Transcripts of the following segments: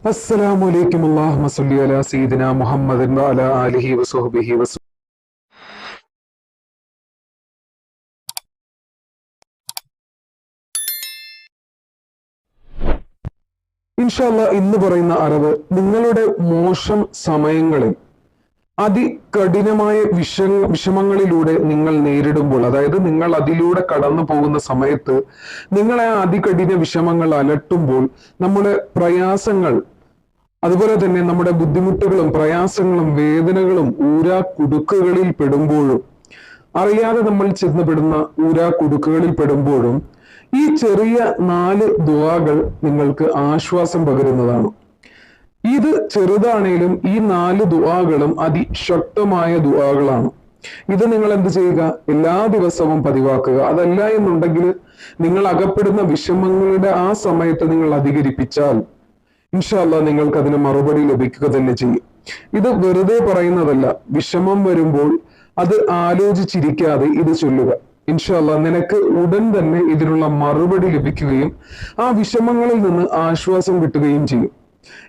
അസ്സലാമു അലൈക്കും അല്ലാഹുമ്മ സല്ലി അലാ സയ്യിദിന മുഹമ്മദിൻ വഅലാ ആലിഹി വസഹ്ബിഹി വസ ഇൻഷാല്ല ഇന്ന് പറയുന്ന അറിവ് നിങ്ങളുടെ മോശം സമയങ്ങളിൽ അതികഠിനമായ വിഷ വിഷമങ്ങളിലൂടെ നിങ്ങൾ നേരിടുമ്പോൾ അതായത് നിങ്ങൾ അതിലൂടെ കടന്നു പോകുന്ന സമയത്ത് നിങ്ങളെ ആ അതികഠിന വിഷമങ്ങൾ അലട്ടുമ്പോൾ നമ്മുടെ പ്രയാസങ്ങൾ അതുപോലെ തന്നെ നമ്മുടെ ബുദ്ധിമുട്ടുകളും പ്രയാസങ്ങളും വേദനകളും ഊരാ കുടുക്കുകളിൽ പെടുമ്പോഴും അറിയാതെ നമ്മൾ ചെന്നപ്പെടുന്ന ഊരാ കുടുക്കുകളിൽ പെടുമ്പോഴും ഈ ചെറിയ നാല് ദുവാകൾ നിങ്ങൾക്ക് ആശ്വാസം പകരുന്നതാണ്. ഇത് ചെറുതാണേലും ഈ നാല് ദുആകളും അതിശക്തമായ ദുആകളാണ്. ഇത് നിങ്ങൾ എന്ത് ചെയ്യുക? എല്ലാ ദിവസവും പതിവാക്കുക. അതല്ല എന്നുണ്ടെങ്കിൽ നിങ്ങൾ അകപ്പെടുന്ന വിഷമങ്ങളുടെ ആ സമയത്ത് നിങ്ങൾ അധികരിപ്പിച്ചാൽ ഇൻഷാല്ല നിങ്ങൾക്ക് അതിന് മറുപടി ലഭിക്കുക തന്നെ ചെയ്യും. ഇത് വെറുതെ പറയുന്നതല്ല. വിഷമം വരുമ്പോൾ അത് ആലോചിച്ചിരിക്കാതെ ഇത് ചൊല്ലുക. ഇൻഷാല്ല നിനക്ക് ഉടൻ തന്നെ ഇതിനുള്ള മറുപടി ലഭിക്കുകയും ആ വിഷമങ്ങളിൽ നിന്ന് ആശ്വാസം കിട്ടുകയും ചെയ്യും.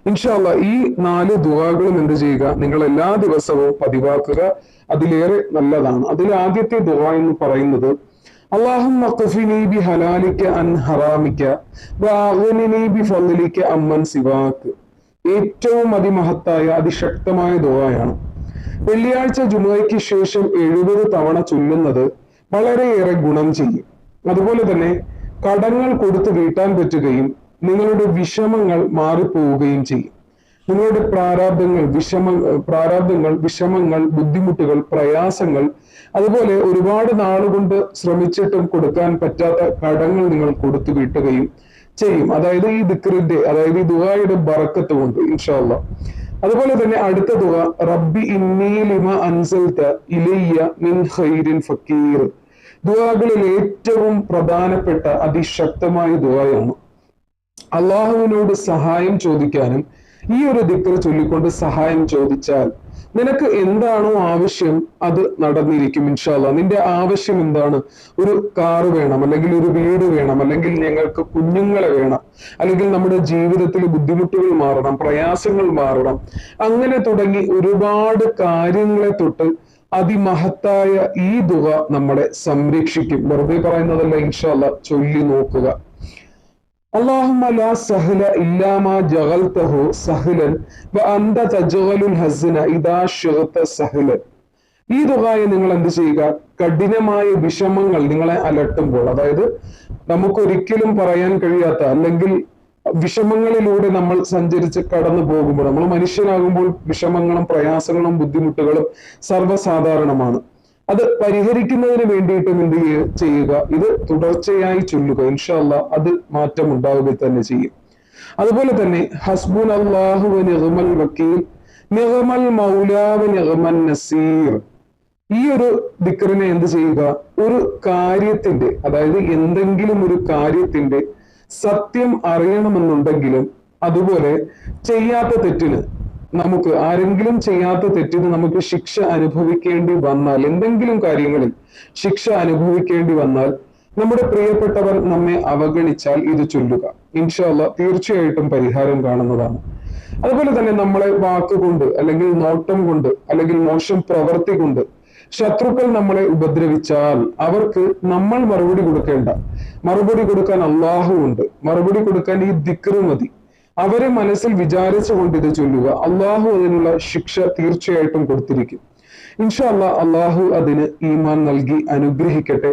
ഇൻഷാല്ല ഈ നാല് ദുവാകളും എന്ത് ചെയ്യുക? നിങ്ങൾ എല്ലാ ദിവസവും പതിവാക്കുക. അതിലേറെ നല്ലതാണ്. അതിൽ ആദ്യത്തെ ദുവ എന്ന് പറയുന്നത് അമ്മൻ സിവാക്ക്. ഏറ്റവും അതിമഹത്തായ അതിശക്തമായ ദുവായാണ് വെള്ളിയാഴ്ച ജുമയ്ക്ക് ശേഷം എഴുപത് തവണ ചൊല്ലുന്നത് വളരെയേറെ ഗുണം ചെയ്യും. അതുപോലെ തന്നെ കടങ്ങൾ കൊടുത്ത് വീട്ടാൻ പറ്റുകയും നിങ്ങളുടെ വിഷമങ്ങൾ മാറിപ്പോവുകയും ചെയ്യും. നിങ്ങളുടെ പ്രാരാബ്ദങ്ങൾ വിഷമ പ്രാരാബ്ദങ്ങൾ വിഷമങ്ങൾ ബുദ്ധിമുട്ടുകൾ പ്രയാസങ്ങൾ അതുപോലെ ഒരുപാട് നാളുകൊണ്ട് ശ്രമിച്ചിട്ടും കൊടുക്കാൻ പറ്റാത്ത കടങ്ങൾ നിങ്ങൾ കൊടുത്തു വീട്ടുകയും ചെയ്യും. അതായത് ഈ ദിക്റിന്റെ അതായത് ഈ ദുഹായുടെ ബറക്കത്ത് കൊണ്ട് ഇൻഷാല്ല അതുപോലെ തന്നെ അടുത്ത ദുആ റബ്ബി ഇന്നീലിമ അൻസൽത്ത അൻസൽത ഇലയ്യ മിൻ ഖൈരിൻ ഫക്കീർ. ദുഹകളിൽ ഏറ്റവും പ്രധാനപ്പെട്ട അതിശക്തമായ ദുആയാണ്. അള്ളാഹുവിനോട് സഹായം ചോദിക്കാനും ഈ ഒരു ദിക്കർ ചൊല്ലിക്കൊണ്ട് സഹായം ചോദിച്ചാൽ നിനക്ക് എന്താണോ ആവശ്യം അത് നടന്നിരിക്കും ഇൻഷാല്ല നിന്റെ ആവശ്യം എന്താണ്? ഒരു കാറ് വേണം അല്ലെങ്കിൽ ഒരു വീട് വേണം അല്ലെങ്കിൽ ഞങ്ങൾക്ക് കുഞ്ഞുങ്ങളെ വേണം അല്ലെങ്കിൽ നമ്മുടെ ജീവിതത്തിൽ ബുദ്ധിമുട്ടുകൾ മാറണം പ്രയാസങ്ങൾ മാറണം. അങ്ങനെ തുടങ്ങി ഒരുപാട് കാര്യങ്ങളെ തൊട്ട് അതിമഹത്തായ ഈ തുക നമ്മളെ സംരക്ഷിക്കും. വെറുതെ പറയുന്നതല്ല ഇൻഷാല്ല ചൊല്ലി നോക്കുക. اللهم لا سهل إلا ما جعلته سهلا وأنت تجعل الحزن إذا شئت سهلا ഈ തുകയെ നിങ്ങൾ എന്ത് ചെയ്യുക കഠിനമായ വിഷമങ്ങൾ നിങ്ങളെ അലട്ടുമ്പോൾ അതായത് നമുക്കൊരിക്കലും പറയാൻ കഴിയാത്ത അല്ലെങ്കിൽ വിഷമങ്ങളിലൂടെ നമ്മൾ സഞ്ചരിച്ച് കടന്നു പോകുമ്പോൾ നമ്മൾ മനുഷ്യനാകുമ്പോൾ വിഷമങ്ങളും പ്രയാസങ്ങളും ബുദ്ധിമുട്ടുകളും സർവ്വസാധാരണമാണ് അത് പരിഹരിക്കുന്നതിന് വേണ്ടിയിട്ടും എന്ത് ചെയ്യുക. ഇത് തുടർച്ചയായി ചൊല്ലുക. ഇൻഷാല്ല അത് മാറ്റം ഉണ്ടാവുക തന്നെ ചെയ്യും. അതുപോലെ തന്നെ ഹസ്ബുൻ അള്ളാഹു നിഹമൽ വക്കീൽ നിഹമൽ മൗലാവ് നിഹമൻ നസീർ. ഈ ഒരു ദിക്കറിനെ എന്ത് ചെയ്യുക? ഒരു കാര്യത്തിന്റെ അതായത് എന്തെങ്കിലും ഒരു കാര്യത്തിന്റെ സത്യം അറിയണമെന്നുണ്ടെങ്കിലും അതുപോലെ ചെയ്യാത്ത തെറ്റിന് നമുക്ക് ആരെങ്കിലും ചെയ്യാത്ത തെറ്റിന് നമുക്ക് ശിക്ഷ അനുഭവിക്കേണ്ടി വന്നാൽ എന്തെങ്കിലും കാര്യങ്ങളിൽ ശിക്ഷ അനുഭവിക്കേണ്ടി വന്നാൽ നമ്മുടെ പ്രിയപ്പെട്ടവർ നമ്മെ അവഗണിച്ചാൽ ഇത് ചൊല്ലുക. ഇൻഷല്ല തീർച്ചയായിട്ടും പരിഹാരം കാണുന്നതാണ്. അതുപോലെ തന്നെ നമ്മളെ വാക്കുകൊണ്ട് അല്ലെങ്കിൽ നോട്ടം കൊണ്ട് അല്ലെങ്കിൽ മോശം പ്രവൃത്തി കൊണ്ട് ശത്രുക്കൾ നമ്മളെ ഉപദ്രവിച്ചാൽ അവർക്ക് നമ്മൾ മറുപടി കൊടുക്കേണ്ട. മറുപടി കൊടുക്കാൻ അള്ളാഹു ഉണ്ട്. മറുപടി കൊടുക്കാൻ ഈ ദിക്റ് മതി. അവരെ മനസ്സിൽ വിചാരിച്ചുകൊണ്ട് ഇത് ചൊല്ലുക. അള്ളാഹു അതിനുള്ള ശിക്ഷ തീർച്ചയായിട്ടും കൊടുത്തിരിക്കും. ഇൻഷാല്ല അള്ളാഹു അതിന് ഈമാൻ നൽകി അനുഗ്രഹിക്കട്ടെ.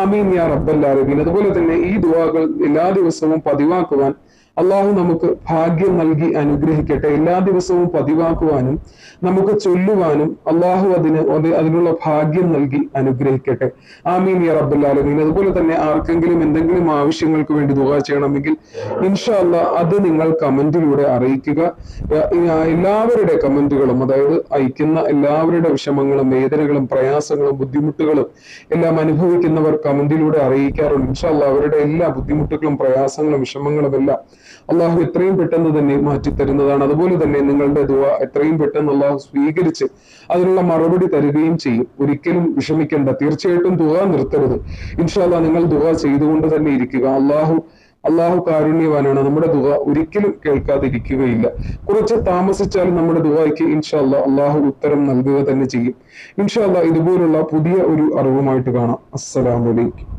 ആമീൻ യാ റബ്ബല്ലാരബീൻ അതുപോലെ തന്നെ ഈ ദുവാകൾ എല്ലാ ദിവസവും പതിവാക്കുവാൻ അള്ളാഹു നമുക്ക് ഭാഗ്യം നൽകി അനുഗ്രഹിക്കട്ടെ. എല്ലാ ദിവസവും പതിവാക്കുവാനും നമുക്ക് ചൊല്ലുവാനും അള്ളാഹു അതിന് അതിനുള്ള ഭാഗ്യം നൽകി അനുഗ്രഹിക്കട്ടെ. ആമീൻ ഈ റബ്ബുല്ലാലമീൻ അതുപോലെ തന്നെ ആർക്കെങ്കിലും എന്തെങ്കിലും ആവശ്യങ്ങൾക്ക് വേണ്ടി ദുവാ ചെയ്യണമെങ്കിൽ ഇൻഷാല്ല അത് നിങ്ങൾ കമന്റിലൂടെ അറിയിക്കുക. എല്ലാവരുടെ കമന്റുകളും അതായത് അയക്കുന്ന എല്ലാവരുടെ വിഷമങ്ങളും വേദനകളും പ്രയാസങ്ങളും ബുദ്ധിമുട്ടുകളും എല്ലാം അനുഭവിക്കുന്നവർ കമന്റിലൂടെ അറിയിക്കാറുണ്ട്. ഇൻഷാല്ല അവരുടെ എല്ലാ ബുദ്ധിമുട്ടുകളും പ്രയാസങ്ങളും വിഷമങ്ങളും എല്ലാം അള്ളാഹു എത്രയും പെട്ടെന്ന് തന്നെ മാറ്റി തരുന്നതാണ് അതുപോലെ തന്നെ നിങ്ങളുടെ ദുവ എത്രയും പെട്ടെന്ന് അള്ളാഹു സ്വീകരിച്ച് അതിനുള്ള മറുപടി തരികയും ചെയ്യും. ഒരിക്കലും വിഷമിക്കേണ്ട. തീർച്ചയായിട്ടും ദുവ നിർത്തരുത്. ഇൻഷാല്ല നിങ്ങൾ ദുവ ചെയ്തുകൊണ്ട് തന്നെ ഇരിക്കുക. അള്ളാഹു അള്ളാഹു കാരുണ്യവാനാണ്. നമ്മുടെ ദുവ ഒരിക്കലും കേൾക്കാതിരിക്കുകയില്ല. കുറച്ച് താമസിച്ചാൽ നമ്മുടെ ദുവയ്ക്ക് ഇൻഷാല്ല അള്ളാഹു ഉത്തരം നൽകുക തന്നെ ചെയ്യും. ഇൻഷാല്ല ഇതുപോലുള്ള പുതിയ ഒരു അറിവുമായിട്ട് കാണാം. അസ്സലാമലൈക്കും